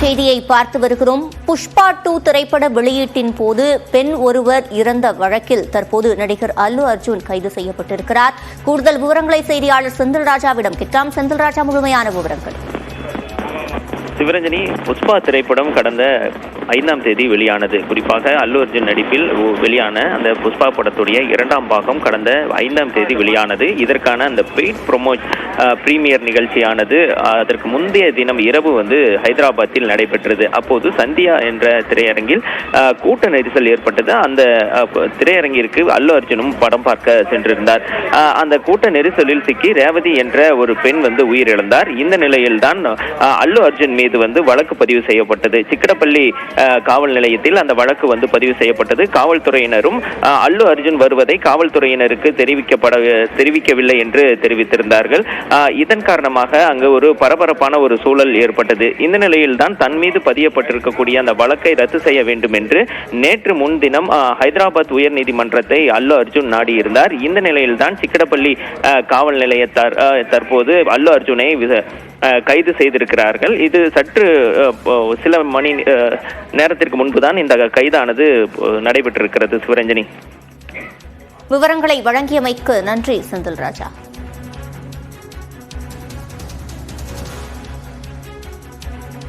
செய்தியை பார்த்து வருகிறோம். புஷ்பா டூ திரைப்பட வெளியீட்டின் போது பெண் ஒருவர் இறந்த வழக்கில் தற்போது நடிகர் அல்லு அர்ஜுன் கைது செய்யப்பட்டிருக்கிறார். கூடுதல் விவரங்களை செய்தியாளர் செந்தில் ராஜாவிடம் கேட்கலாம். செந்தில் ராஜா முழுமையான விவரங்கள். சிவரஞ்சனி புஷ்பா திரைப்படம் கடந்த ஐந்தாம் தேதி வெளியானது. குறிப்பாக அல்லு அர்ஜுன் நடிப்பில் வெளியான அந்த புஷ்பா படத்துடைய இரண்டாம் பாகம் கடந்த ஐந்தாம் தேதி வெளியானது. இதற்கான அந்த பெய்ட் ப்ரொமோ பிரீமியர் நிகழ்ச்சியானது. அதற்கு முந்தைய தினம் இரவு வந்து ஹைதராபாத்தில் நடைபெற்றது. அப்போது சந்தியா என்ற திரையரங்கில் கூட்ட நெரிசல் ஏற்பட்டது. அந்த திரையரங்கிற்கு அல்லு அர்ஜுனும் படம் பார்க்க சென்றிருந்தார். அந்த கூட்ட நெரிசலில் சிக்கி ரேவதி என்ற ஒரு பெண் வந்து உயிரிழந்தார். இந்த நிலையில்தான் அல்லு அர்ஜுன் மீது வந்து வழக்கு பதிவு செய்யப்பட்டது. சிக்கடப்பள்ளி காவல் நிலையத்தில் அந்த வழக்கு வந்து பதிவு செய்யப்பட்டது. காவல்துறையினரும் அல்லு அர்ஜுன் வருவதை காவல்துறையினருக்கு தெரிவிக்கப்பட தெரிவிக்கவில்லை என்று தெரிவித்திருந்தார்கள். இதன் காரணமாக அங்கு ஒரு பரபரப்பான ஒரு சூழல் ஏற்பட்டது. இந்த நிலையில்தான் தன் மீது பதியப்பட்டிருக்கக்கூடிய அந்த வழக்கை ரத்து செய்ய வேண்டும் என்று நேற்று முன்தினம் ஹைதராபாத் உயர்நீதிமன்றத்தை அல்லு அர்ஜுன் நாடியிருந்தார். இந்த நிலையில்தான் சிக்கடப்பள்ளி காவல் நிலையத்தார் தற்போது அல்லு அர்ஜுனை கைது செய்திருக்கிறார்கள். இது சற்று சில மணி நேரத்திற்கு முன்புதான் இந்த கைதானது நடைபெற்றிருக்கிறது சிவரஞ்சனி விவரங்களை வழங்கியமைக்கு நன்றி செந்தில் ராஜா.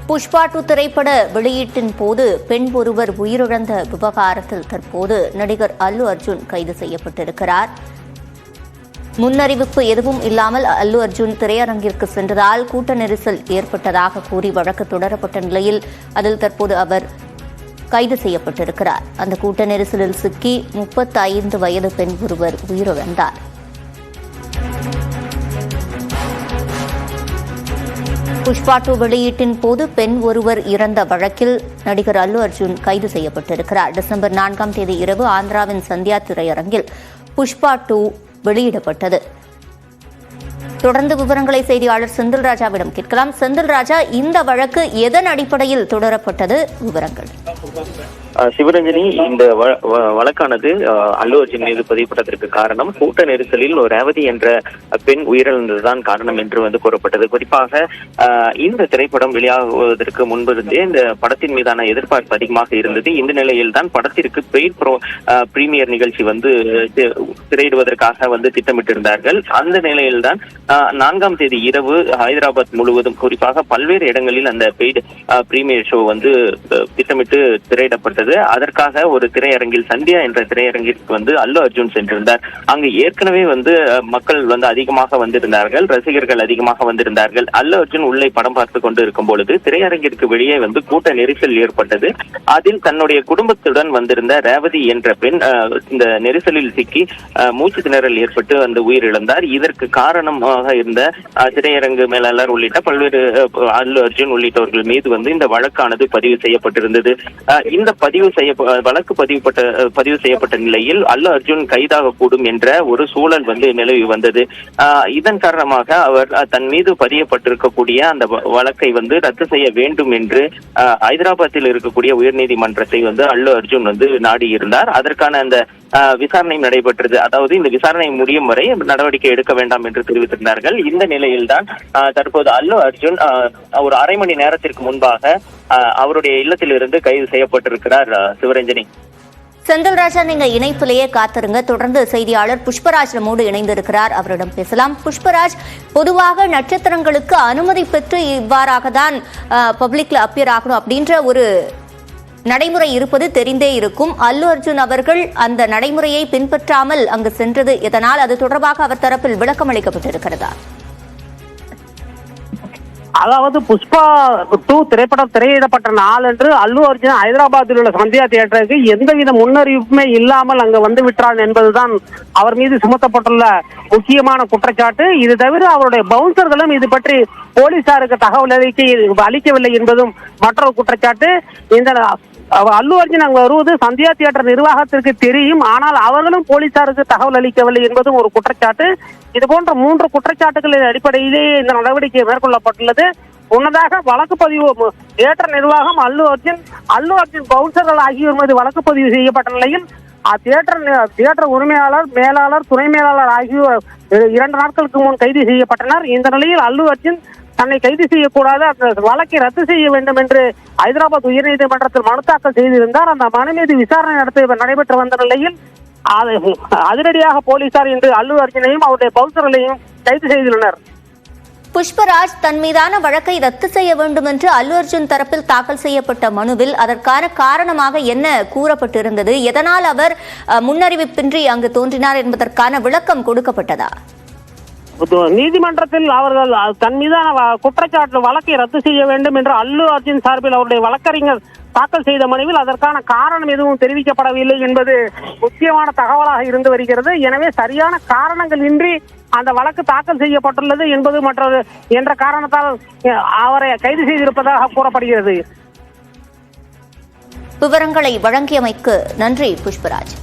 புஷ்பா டூ திரைப்பட வெளியீட்டின் போது பெண் ஒருவர் உயிரிழந்த விவகாரத்தில் தற்போது நடிகர் அல்லு அர்ஜுன் கைது செய்யப்பட்டிருக்கிறார். முன்னறிவிப்பு எதுவும் இல்லாமல் அல்லு அர்ஜுன் திரையரங்கிற்கு சென்றதால் கூட்ட நெரிசல் ஏற்பட்டதாக கூறி வழக்கு தொடரப்பட்ட நிலையில் அதில் தற்போது அவர் கைது செய்யப்பட்டிருக்கிறார். அந்த கூட்ட நெரிசலில் சிக்கி முப்பத்தி ஐந்து வயது பெண் ஒருவர் உயிரிழந்தார். புஷ்பா டூ வெளியீட்டின் போது பெண் ஒருவர் இறந்த வழக்கில் நடிகர் அல்லு அர்ஜுன் கைது செய்யப்பட்டிருக்கிறார். டிசம்பர் நான்காம் தேதி இரவு ஆந்திராவின் சந்தியா திரையரங்கில் புஷ்பா டூ வெளியிடப்பட்டது. தொடர்ந்து விவரங்களை செய்தியாளர் செந்தில் ராஜாவிடம் கேட்கலாம். செந்தில் ராஜா இந்த வழக்கு எதன் அடிப்படையில் தொடரப்பட்டது? விவரங்கள். சிவரஞ்சனி இந்த வழக்கானது அஹ், அல்லு அர்ஜுன் மீது பதிவுப்பட்டதற்கு காரணம் கூட்ட நெரிசலில் ஒரு ரேவதி என்ற பெண் உயிரிழந்ததுதான் காரணம் என்று வந்து கூறப்பட்டது. குறிப்பாக இந்த திரைப்படம் வெளியாகுவதற்கு முன்பிருந்தே இந்த படத்தின் மீதான எதிர்பார்ப்பு அதிகமாக இருந்தது. இந்த நிலையில் தான் படத்திற்கு பெய்ட் ப்ரோ பிரீமியர் நிகழ்ச்சி வந்து திரையிடுவதற்காக வந்து திட்டமிட்டிருந்தார்கள். அந்த நிலையில்தான் தான் நான்காம் தேதி இரவு ஹைதராபாத் முழுவதும் குறிப்பாக பல்வேறு இடங்களில் அந்த பெய்ட் பிரீமியர் ஷோ வந்து திட்டமிட்டு திரையிடப்பட்டது. அதற்காக ஒரு திரையரங்கில் சந்தியா என்ற திரையரங்கிற்கு வந்து அல்லு அர்ஜுன் சென்றிருந்தார். அங்கு ஏற்கனவே வந்து மக்கள் வந்து அதிகமாக வந்திருந்தார்கள் ரசிகர்கள் அதிகமாக வந்திருந்தார்கள். அல்லு அர்ஜுன் உள்ளே படம் பார்த்து கொண்டு இருக்கும் பொழுது திரையரங்கிற்கு வெளியே வந்து கூட்ட நெரிசல் ஏற்பட்டது. அதில் தன்னுடைய குடும்பத்துடன் வந்திருந்த ரேவதி என்ற பெண் இந்த நெரிசலில் சிக்கி மூச்சு திணறல் ஏற்பட்டு அந்த உயிரிழந்தார். இதற்கு காரணமாக இருந்த திரையரங்கு மேலாளர் உள்ளிட்ட பல்வேறு அல்லு அர்ஜுன் உள்ளிட்டவர்கள் மீது வந்து இந்த வழக்கானது பதிவு செய்யப்பட்டிருந்தது. இந்த பதிவு செய்ய வழக்கு பதிவுப்பட்ட பதிவு செய்யப்பட்ட நிலையில் அல்லு அர்ஜுன் கைதாக கூடும் என்ற ஒரு சூழல் வந்து நிலவி வந்தது. இதன் காரணமாக அவர் தன் மீது பதியப்பட்டிருக்கக்கூடிய அந்த வ- வழக்கை வந்து ரத்து செய்ய வேண்டும் என்று ஹைதராபாத்தில் இருக்கக்கூடிய உயர்நீதிமன்றத்தை வந்து அல்லு அர்ஜுன் வந்து நாடி இருந்தார் அதற்கான அந்த விசாரணை நடைபெற்றது. அதாவது இந்த விசாரணை முடியும் வரை நடவடிக்கை எடுக்க வேண்டாம் என்று தெரிவித்திருந்தார்கள். இந்த நிலையில்தான் தற்போது அல்லு அர்ஜுன் ஒரு அரை மணி நேரத்திற்கு முன்பாக அவருடைய அவருடைய இல்லத்திலிருந்து கைது செய்யப்பட்டிருக்கிறார் சிவரஞ்சனி. செந்தில்ராஜா நீங்க இணைப்பிலேயே காத்திருங்க. தொடர்ந்து செய்தியாளர் புஷ்பராஜ் நம்மோடு இணைந்திருக்கிறார். அவரிடம் பேசலாம். புஷ்பராஜ் பொதுவாக நட்சத்திரங்களுக்கு அனுமதி பெற்று இவ்வாறாக தான் பப்ளிக்ல அப்பியர் ஆகணும் அப்படின்ற ஒரு நடைமுறை இருப்பது தெரிந்தே இருக்கும். அல்லு அர்ஜுன் அவர்கள் அந்த நடைமுறையை பின்பற்றாமல் அங்கு சென்றது இதனால் அது தொடர்பாக அவர் தரப்பில் விளக்கம் அளிக்கப்பட்டிருக்கிறதா? அதாவது புஷ்பா டூ திரைப்படம் திரையிடப்பட்ட நாள் என்று அல்லு அர்ஜுன் ஹைதராபாத்தில் உள்ள சந்தியா தியேட்டருக்கு எந்தவித முன்னறிவிப்புமே இல்லாமல் அங்கு வந்து விட்டான் என்பதுதான் அவர் மீது சுமத்தப்பட்டுள்ள முக்கியமான குற்றச்சாட்டு. இது தவிர அவருடைய பவுன்சர்களும் இது பற்றி போலீசாருக்கு தகவல் அளிக்க அளிக்கவில்லை என்பதும் மற்றொரு குற்றச்சாட்டு. இந்த அல்லு அர்ஜுன் அங்கு வருவது சந்தியா தியேட்டர் நிர்வாகத்திற்கு தெரியும். ஆனால் அவர்களும் போலீசாருக்கு தகவல் அளிக்கவில்லை என்பதும் ஒரு குற்றச்சாட்டு. இது போன்ற மூன்று குற்றச்சாட்டுகளின் அடிப்படையிலேயே இந்த நடவடிக்கை மேற்கொள்ளப்பட்டுள்ளது. முன்னதாக வழக்கு பதிவு தியேட்டர் நிர்வாகம் அல்லு அர்ஜுன் அல்லு அர்ஜுன் பவுன்சர்கள் ஆகியோர் மீது வழக்கு பதிவு செய்யப்பட்ட நிலையில் தியேட்டர் தியேட்டர் உரிமையாளர் மேலாளர் துணை மேலாளர் ஆகியோர் இரண்டு நாட்களுக்கு முன் கைது செய்யப்பட்டனர். இந்த நிலையில் அல்லு அர்ஜுன் தன்னை கைது செய்யக்கூடாது அந்த வழக்கை ரத்து செய்ய வேண்டும் என்று ஹைதராபாத் உயர்நீதிமன்றத்தில் மனு தாக்கல் செய்திருந்தார். அந்த மனு மீது விசாரணை நடத்த நடைபெற்று வந்த நிலையில் அதிரடியாக போலீசார் இன்று அல்லு அர்ஜுனையும் அவருடைய பௌசர்களையும் கைது செய்துள்ளனர். புஷ்பராஜ் தன் மீதான வழக்கை ரத்து செய்ய வேண்டும் என்று அல்லு அர்ஜுன் தரப்பில் தாக்கல் செய்யப்பட்ட மனுவில் அதற்கான காரணமாக என்ன கூறப்பட்டிருந்தது? எதனால் அவர் முன்னறிவிப்பின்றி அங்கு தோன்றினார் என்பதற்கான விளக்கம் கொடுக்கப்பட்டதா? நீதிமன்றத்தில் அவர்கள் தன் மீதான குற்றச்சாட்டு வழக்கை ரத்து செய்ய வேண்டும் என்று அல்லு அர்ஜுன் சார்பில் அவருடைய வழக்கறிஞர் தாக்கல் செய்த மனுவில் அதற்கான காரணம் எதுவும் தெரிவிக்கப்படவில்லை என்பது முக்கியமான தகவலாக இருந்து வருகிறது. எனவே சரியான காரணங்கள் இன்றி அந்த வழக்கு தாக்கல் செய்யப்பட்டுள்ளது என்பது மற்றது என்ற காரணத்தால் அவரை கைது செய்திருப்பதாக கூறப்படுகிறது. விவரங்களை வழங்கியமைக்கு நன்றி புஷ்பராஜ்.